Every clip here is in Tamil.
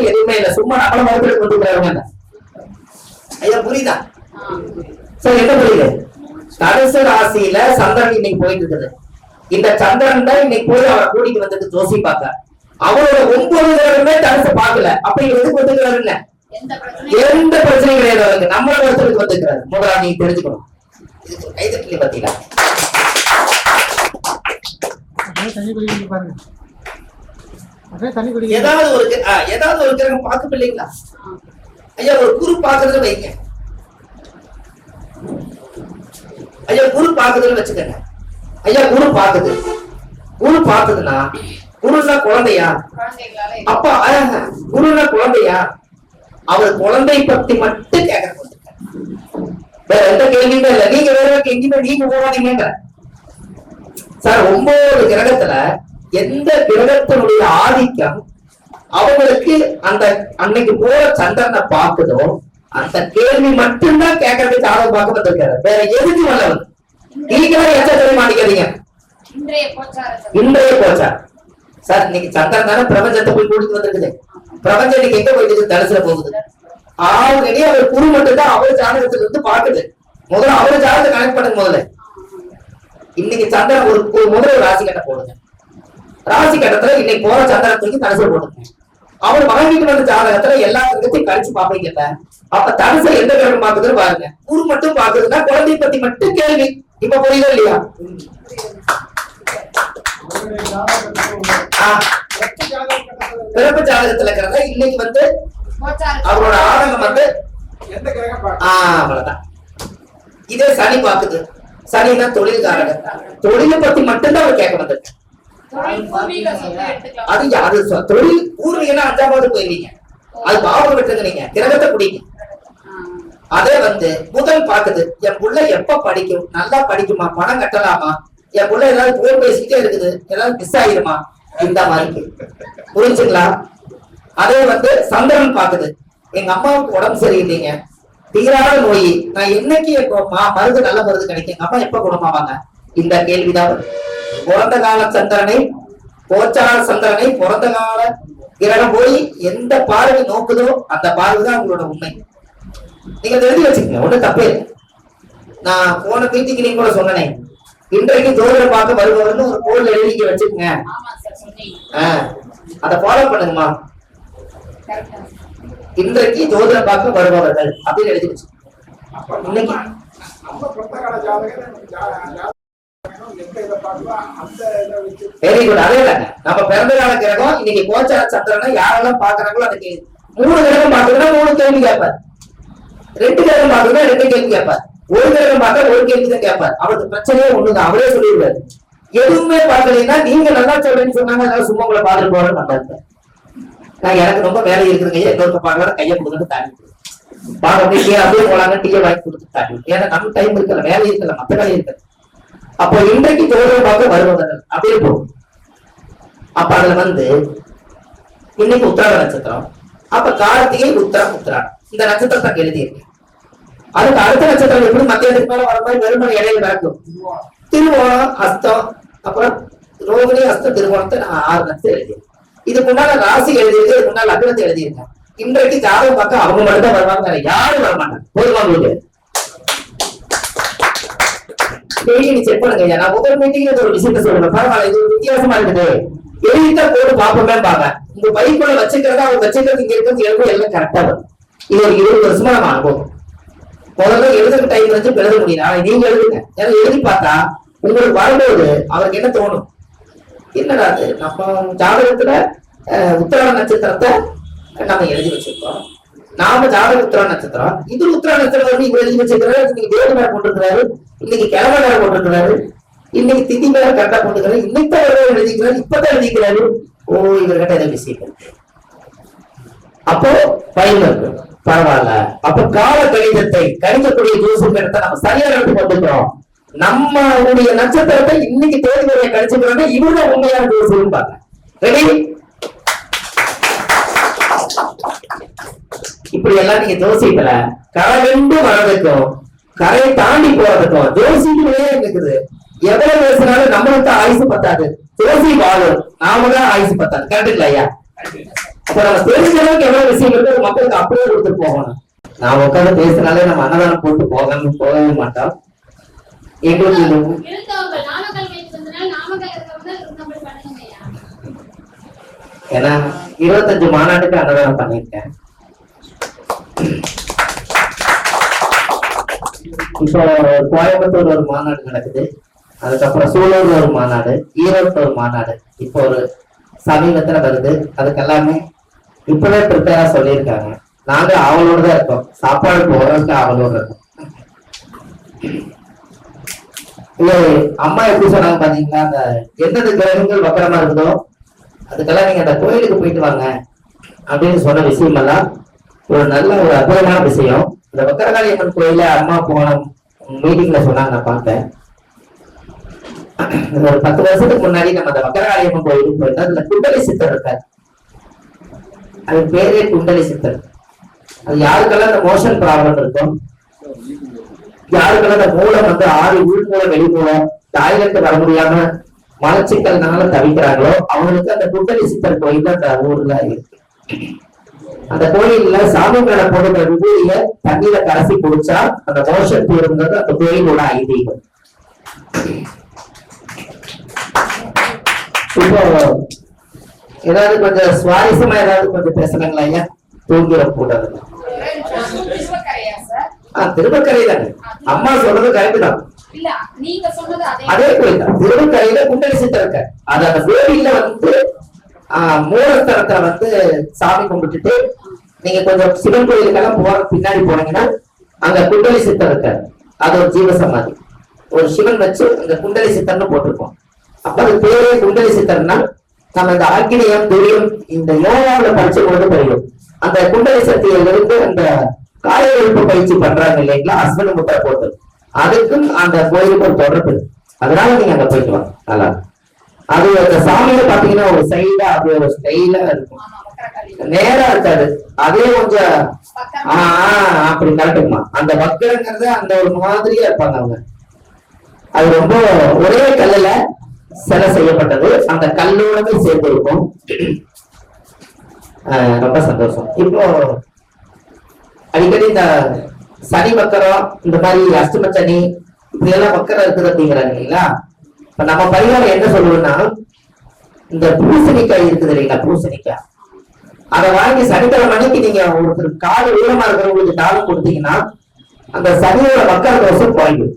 கிரகங்கள் எதுவுமே இல்லை. சும்மா நம்மள மரத்துல கொண்டு போறாங்க ஐயா புரியுதா? சார் என்ன புரியுது? தனுசு ராசியில சந்திரன் இன்னைக்கு போயிட்டு இருக்குது. இந்த சந்திரன் தான் இன்னைக்கு போய் அவரை கூட்டிட்டு வந்தது ஜோசி பார்க்க. அவரோட ஒன்பது கிரகமே தனுசு பார்க்கல. அப்ப இவர் எதுக்கு வந்துக்கிறாருன்னு எந்த பிரச்சனையும் எந்த பிரச்சனையும் கிடையாது அவருக்கு. நம்மள ஒருத்தருக்கு வந்துக்கிறாரு முதல்ல நீங்க தெரிஞ்சுக்கணும். பாத்தீங்களா அப்படியே தண்ணி குடிக்க பாருங்க அப்படியே தண்ணி குடிக்க ஏதாவது ஒரு ஏதாவது ஒரு கிரகம் பார்க்க இல்லைங்களா ஐயா ஒரு குரு பாக்குறதுல வைங்க. ஐயா குரு பாக்குதுன்னு வச்சுக்கோங்க. ஐயா குரு பாக்குது குரு பாக்குதுன்னா குருனா குழந்தையா? அப்பா குருனா குழந்தையா? அவர் குழந்தை பத்தி மட்டும் கேட்க வேற எந்த கேள்வியுமே இல்ல. நீங்க வேற எங்கேயுமே நீங்க போகாதீங்க சார் ஒன்பது கிரகத்துல எந்த கிரகத்தினுடைய ஆதிக்கம் அவங்களுக்கு அந்த அன்னைக்கு போற சந்திரனை பாக்குதோ அந்த கேள்வி மட்டும்தான் கேட்கறதுக்கு ஜாதகம் பார்க்க வந்திருக்காரு. வேற எதுக்கு வல்லவர் நீங்களும் எச்ச தெரிய மாட்டேங்கிறீங்க இன்றைய கோச்சாரத்தை. இன்றைய போச்சா சார் இன்னைக்கு சந்திரன் தானே பிரபஞ்சத்தை போய் கூட்டிட்டு வந்திருக்குது. பிரபஞ்சம் இன்னைக்கு எங்க போயிட்டு தனுசுல போகுது. ஆல்ரெடி அவர் குரு மட்டும் தான் அவர் ஜாதகத்துல இருந்து பாக்குது முதல்ல அவர் ஜாதகத்தை கனெக்ட் பண்ணுங்க முதல்ல. இன்னைக்கு சந்திரன் ஒரு ஒரு முதல்ல ஒரு ராசி கட்ட போடுங்க. ராசி கட்டத்துல இன்னைக்கு போற சந்திரன் தூக்கி தனுசுல போடுங்க அவர் வாங்கிட்டு வந்த ஜாதகத்துல எல்லா கிரகத்தையும் கழிச்சு பாப்பீங்கல்ல அப்ப தனுசை எந்த கிரகம் பாக்குதுன்னு பாருங்க. குரு மட்டும் பாக்குதுன்னா குழந்தை பத்தி மட்டும் கேள்வி. இப்ப புரியுதா இல்லையா? பிறப்பு ஜாதகத்துல இருக்கிறத இன்னைக்கு வந்து அவரோட ஆதங்கம் வந்து எந்த கிரகம் பார்க்க ஆ, அவ்வளவுதான். இதே சனி பாக்குது சனினா தொழில்காரங்க தொழிலை பத்தி மட்டும்தான் அவர் கேட்க வந்தது அது அது தொழில் பூர்வீகனா அஞ்சாவது போயிருவீங்க. அது பாவம் விட்டுருங்க நீங்க கிரகத்தை குடிங்க. அதே வந்து புதன் பாக்குது என் புள்ள எப்ப படிக்கும்? நல்லா படிக்குமா? பணம் கட்டலாமா? என் புள்ள ஏதாவது போன் பேசிக்கிட்டே இருக்குது. ஏதாவது மிஸ் ஆயிருமா? இந்த மாதிரி புரிஞ்சுங்களா? அதே வந்து சந்திரன் பாக்குது. எங்க அம்மாவுக்கு உடம்பு சரியில்லைங்க. தீராத நோய். நான் என்னைக்கு மருந்து நல்ல மருந்து கிடைக்கும் எங்க அம்மா எப்ப குணமாவாங்க? இந்த கேள்விதான் வருது. பிறந்த கால சந்திரனை கோச்சார சந்திரனை பிறந்த கால கிரகம் போய் எந்த பார்வை நோக்குதோ அந்த பார்வை தான் உங்களோட உண்மை. நீங்க எழுதி வச்சுக்கங்க ஒண்ணும் தப்பே இல்லை. நான் போன மீட்டிங் நீங்க கூட சொன்னேன் இன்றைக்கு ஜோதிடம் பார்க்க வருபவர்னு ஒரு போர்ல எழுதி வச்சுக்கங்க. அதை ஃபாலோ பண்ணுங்கம்மா. கரெக்டா இன்றைக்கு ஜோதிடம் பார்க்க வருபவர்கள் அப்படின்னு எழுதி வச்சு இன்னைக்கு. வெரி குட் அதே தாங்க. நம்ம பிறந்த கால கிரகம் இன்னைக்கு கோச்சார சந்திரனை யாரெல்லாம் பாக்குறாங்களோ அதுக்கு மூணு கிரகம் பாக்குறதுனா மூணு கேள்வி கேட்பார். ரெண்டு கிரகம் பாக்குறதுனா ரெண்டு கேள்வி கேட்பார். ஒரு கிரகம் பார்த்தா ஒரு கேள்வி தான் கேட்பார். அவருக்கு பிரச்சனையே ஒண்ணுதான் அவரே சொல்லிடுவாரு. எதுவுமே பார்க்கலைன்னா நீங்க நல்லா சொல்றேன்னு சொன்னாங்க அதனால சும்மா உங்களை பாத்துட்டு போறேன்னு வந்தாங்க நான் எனக்கு ரொம்ப வேலை இருக்குதுங்க. ஐயா இன்னொருத்த பார்க்கலாம் கையை கொடுத்துட்டு தாண்டி பாக்க அப்படியே அப்படியே போலாங்க டீயை வாங்கி கொடுத்து தாண்டி ஏன்னா நம்ம டைம் இருக்கல வேலை இருக்கல மத்த வேலை இருக்கல. அப்போ இன்றைக்கு ஜோதிடம் பார்க்க வருபவர்கள் அப்படியே போகும். அப்ப அதுல வந்து இன்னைக்கு உத்திராட நட்சத்திரம். அப்ப கார்த்திகை உத்திரம் உத்திராடம் இந்த நட்சத்திரம் தான் எழுதியிருக்கேன் அதுக்கு அடுத்த நட்சத்திரம் எப்படி மத்திய மேல வர மாதிரி வெறுமனை இடையில நடக்கும் திருவோணம் அஸ்தம் அப்புறம் ரோகிணி அஸ்தம் திருவோணத்தை நான் ஆறு நட்சத்திரம் எழுதியிருக்கேன் இதுக்கு முன்னால ராசி எழுதியிருக்கு இதுக்கு முன்னால லக்னத்தை எழுதியிருக்கேன் இன்றைக்கு ஜாதகம் பார்க்க அவங்க மட்டும் தான் வருவாங்க யாரும் வரமாட்டாங்க. போதுமா உங்களுக்கு டெய்லி நீ செக் பண்ணுங்க ஐயா நான் முதல் மீட்டிங்ல ஒரு விஷயத்த சொல்லுவேன் பரவாயில்ல இது வித்தியாசமா இருக்குது எழுதிட்டா போட்டு பாப்போமே பாங்க உங்க பைக்குள்ள வச்சுக்கிறதா அவங்க வச்சுக்கிறது இங்க இருக்கிறது எழுதும் எல்லாம் கரெக்டா வரும் இது ஒரு இருபது வருஷமா நம்ம அனுபவம் முதல்ல எழுதுற டைம் வந்து எழுத முடியும் ஆனா நீங்க எழுதுங்க ஏன்னா எழுதி பார்த்தா உங்களுக்கு வரும்போது அவருக்கு என்ன தோணும் என்னடா அது நம்ம ஜாதகத்துல அஹ், நட்சத்திரத்தை நம்ம எழுதி வச்சிருக்கோம் நாம ஜாதக உத்திராட நட்சத்திரம். இது உத்திராட நட்சத்திரம் வந்து இவர் எழுதி வச்சிருக்கிறாரு இன்னைக்கு தேவ மேல போட்டிருக்கிறாரு இன்னைக்கு கிழமை மேல போட்டிருக்கிறாரு இன்னைக்கு திதி மேல கரெக்டா போட்டுக்கிறாரு இன்னைக்கு தான் எழுதிக்கிறாரு இப்பதான் எழுதிக்கிறாரு. ஓ இவர்கிட்ட ஏதோ விஷயம் இருக்கு. அப்போ பயன் இருக்கு. பரவாயில்ல. அப்ப கால கணிதத்தை கணிக்கக்கூடிய ஜோசியத்தை நம்ம சரியான இடத்துக்கு வந்துக்கிறோம் நம்மளுடைய நட்சத்திரத்தை இன்னைக்கு தேதி வரைய கணிச்சுக்கிறோம்னா இவருதான் உண்மையான ஜோசியம் பாருங்க ரெடி இப்படி எல்லாம் நீங்க ஜோசியத்துல கரகண்டு வர்றதுக்கும் கரையை தாண்டி போறதுக்கும் ஜோசியங்களே இருக்குது எவ்வளவு பேசினாலும் நம்மளுக்கு தான் ஆயுசு பத்தாது. ஜோசி வாழும் நாம தான் ஆயுசு பத்தாது. கரெக்டுங்களா ஐயா? அப்ப நம்ம தெரிஞ்ச அளவுக்கு எவ்வளவு விஷயம் இருக்கு மக்களுக்கு அப்படியே கொடுத்துட்டு போகணும். நான் உட்காந்து பேசுனாலே நம்ம அன்னதானம் போட்டு போகாம போகவே மாட்டோம். எங்களுக்கு ஏன்னா இருபத்தஞ்சு மாநாட்டுக்கு அன்னதானம் பண்ணியிருக்கேன். இப்போ கோயம்புத்தூர் ஒரு மாநாடு நடக்குது. அதுக்கப்புறம் சூலூர்ல ஒரு மாநாடு ஈரோட்டில் ஒரு மாநாடு. இப்போ ஒரு சமீபத்துல வருது. அதுக்கு எல்லாமே இப்பவே ப்ரிப்பேரா சொல்லியிருக்காங்க. நாங்க அவளோட தான் இருக்கோம். சாப்பாடு போறதுக்கு அவளோட இருக்கோம். அம்மா எப்படி சொன்னாங்க பார்த்தீங்கன்னா அந்த எந்தெந்த கிரகங்கள் வக்கரமா இருக்குதோ அதுக்கெல்லாம் நீங்க அந்த கோயிலுக்கு போயிட்டு வாங்க அப்படின்னு சொன்ன விஷயம் எல்லாம் ஒரு நல்ல ஒரு அற்புதமான விஷயம். இந்த வக்கரகாளி அம்மன் கோயில அம்மா போன மீட்டிங்ல சொன்னாங்க நான் பார்த்தேன். ஒரு பத்து வருஷத்துக்கு முன்னாடி நம்ம அந்த வக்கரகாளி அம்மன் கோயிலுக்கு போயிருந்தா அதுல குண்டலி சித்தர் இருக்காரு. அது பேரே குண்டலி சித்தர். அது யாருக்கெல்லாம் அந்த மோஷன் ப்ராப்ளம் இருக்கும்? யாருக்கெல்லாம் அந்த மூலம் வந்து ஆறு உள் மூலம் வெளி மூலம் டாய்லெட் வர முடியாம மலச்சிக்கல்னால தவிக்கிறாங்களோ அவங்களுக்கு அந்த குண்டலி சித்தர் கோயில் அந்த ஊர்ல இருக்கு. அந்த கோயில்ல சாமி மேல போடுற விபூதிய தண்ணியில கரைசி குடிச்சா அந்த மோஷன் தீருங்கிறது அந்த கோயிலோட ஐதீகம். இப்போ ஏதாவது கொஞ்சம் சுவாரஸ்யமா ஏதாவது கொஞ்சம் பேசலாங்களா ஐயா? தூங்கிட கூடாது. ஆஹ் திருவக்கரை தானே அம்மா சொல்றது கரெக்ட் தான். அதே கோயில் தான். திருவக்கரையில குண்டலி சித்தர் இருக்க அது அந்த கோயில்ல வந்து ஆஹ் மூலஸ்தலத்துல வந்து சாமி கும்பிட்டுட்டு நீங்க கொஞ்சம் சிவன் கோயிலுக்கெல்லாம் போற பின்னாடி போனீங்கன்னா அங்க குண்டலி சித்தம் இருக்காரு. அது ஒரு ஜீவசமாதி. ஒரு சிவன் வச்சு அந்த குண்டலி சித்தம்னு போட்டிருக்கோம் அப்ப அது பேரே குண்டலி சித்தர்னா நம்ம இந்த ஆக்கினியம் துரியம் இந்த யோகாவில படிச்ச கொண்டு தெரியும். அந்த குண்டலி சக்தியிலிருந்து அந்த காய எழுப்பு பயிற்சி பண்றாங்க இல்லைங்களா? ஹஸ்பண்ட் முட்டை போட்டு. அதுக்கும் அந்த கோயிலுக்கு ஒரு தொடர்பு அதனால நீங்க அங்க போயிட்டு வாங்க. நல்லா இருக்கும். அது அந்த சாமியில பாத்தீங்கன்னா ஒரு சைடா அது ஒரு ஸ்டைலா இருக்கும். நேரா இருக்காது. அதே கொஞ்சம் ஆஹ் அப்படி கரெக்டுமா அந்த பக்தருங்கிறது அந்த ஒரு மாதிரியா இருப்பாங்க அவங்க. அது ரொம்ப ஒரே கல்லுல சிலை செய்யப்பட்டது. அந்த கல்லோடவே சேர்ந்து இருக்கும் ஆஹ் ரொம்ப சந்தோஷம். இப்போ அடிக்கடி இந்த சனி வக்கரம் இந்த மாதிரி அஷ்டம சனி இப்படி எல்லாம் வக்கரம் இருக்குது அப்படிங்கிறாங்க இல்லைங்களா? இப்ப நம்ம பரிகாரம் என்ன சொல்லுவோம்னா இந்த பூசணிக்காய் இருக்குது இல்லைங்களா? பூசணிக்காய். அதை வாங்கி சனிக்கிழமை அன்னைக்கு நீங்க ஒருத்தர் காடு உயரமா இருக்கிறவங்களுக்கு தானம் கொடுத்தீங்கன்னா அந்த சனியோட மக்கள் தோசம் குறையும்.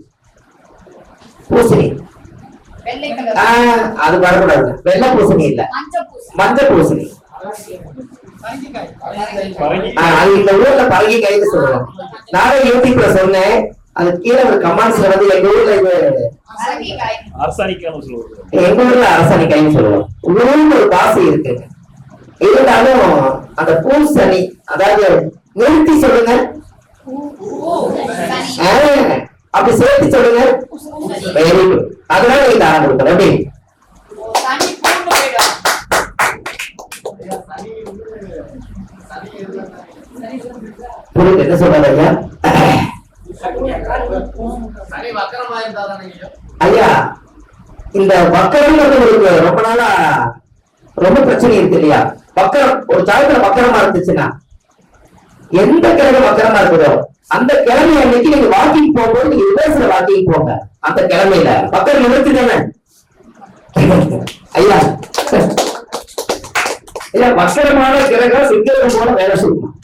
பூசணி. வெள்ளை கலர். ஆஹ் அது வரக்கூடாது. வெள்ளை பூசணி இல்ல. மஞ்சள் பூசணி. அது இந்த ஊர்ல பழகி கைது சொல்லுவாங்க. நானும் யூடியூப்ல சொன்னேன். அது கீழே ஒரு கமெண்ட்ஸ்ல வந்து எங்க ஊர்ல இது அரங்கிக்காய் அரசாணிக்காம சொல்லுவது எங்க ஊர்ல அரசணி கைன்னு சொல்லுவோம் ஊருக்கு ஒரு பாசி இருக்கு இருந்தாலும் அந்த பூசணி அதாவது நிறுத்தி சொல்லுங்க ஆஹ் அப்படி சேர்த்து சொல்லுங்க வெரி குட் அதனால நீங்க தானம் கொடுக்கணும். எப்படி? புரியுது. என்ன சொல்றாரு ஐயா? ஐயா இந்த வக்கரம்ங்கிறது உங்களுக்கு ரொம்ப நாளா ரொம்ப பிரச்சனை இருக்கு இல்லையா? வக்கரம் ஒரு ஜாதகத்துல வக்கரமா இருந்துச்சுன்னா எந்த கிழமை வக்கரமா இருக்குதோ அந்த கிழமை அன்னைக்கு நீங்க வாக்கிங் போகும்போது நீங்க ரிவர்ஸ்ல வாக்கிங் போங்க. அந்த கிழமையில. வக்கரம் நிறுத்தி தானே ஐயா இல்ல வக்கரமான கிரகம் சிங்கரம் போல வேலை செய்யும்